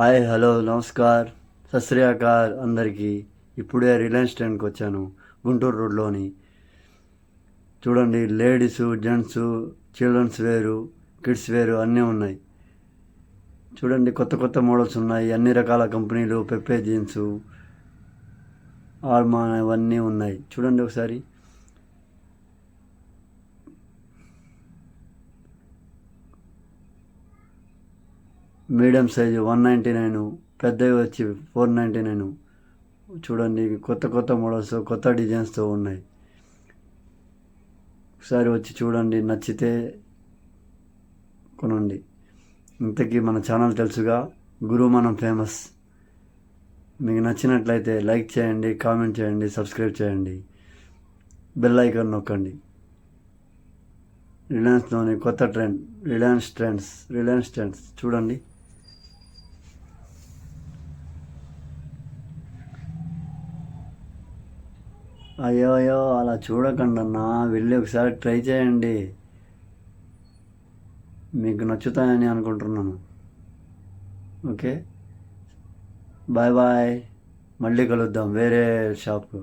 Hi hello namaskar. సశ్రీయాకార్ అందరికీ ఇప్పుడే Reliance స్టాండ్కి వచ్చాను గుంటూరు రోడ్లోని. చూడండి లేడీస్ జెంట్స్ చిల్డ్రన్స్ వేరు కిడ్స్ వేరు అన్నీ ఉన్నాయి. చూడండి కొత్త కొత్త మోడల్స్ ఉన్నాయి. అన్ని రకాల కంపెనీలు పెప్పే జీన్స్ ఆల్మా ఇవన్నీ ఉన్నాయి. చూడండి ఒకసారి. Medium size one ninety nine పెద్దవి వచ్చి ఫోర్ నైంటీ నైన్. చూడండి కొత్త కొత్త మోడల్స్ కొత్త డిజైన్స్తో ఉన్నాయి. ఒకసారి వచ్చి చూడండి నచ్చితే కొనండి. ఇంతకీ మన ఛానల్ తెలుసుగా గురు మనం ఫేమస్. మీకు నచ్చినట్లయితే లైక్ చేయండి కామెంట్ చేయండి సబ్స్క్రైబ్ చేయండి. బెల్ ఐకాన్ నొక్కండి. రిలయన్స్లోని కొత్త trend Reliance trends Reliance trends. చూడండి. అయ్యో అయ్యో అలా చూడకండి అన్న. వెళ్ళి ఒకసారి ట్రై చేయండి. మీకు నచ్చుతాయని అనుకుంటున్నాను. ఓకే? Bye bye. మళ్ళీ కలుద్దాం. వేరే షాప్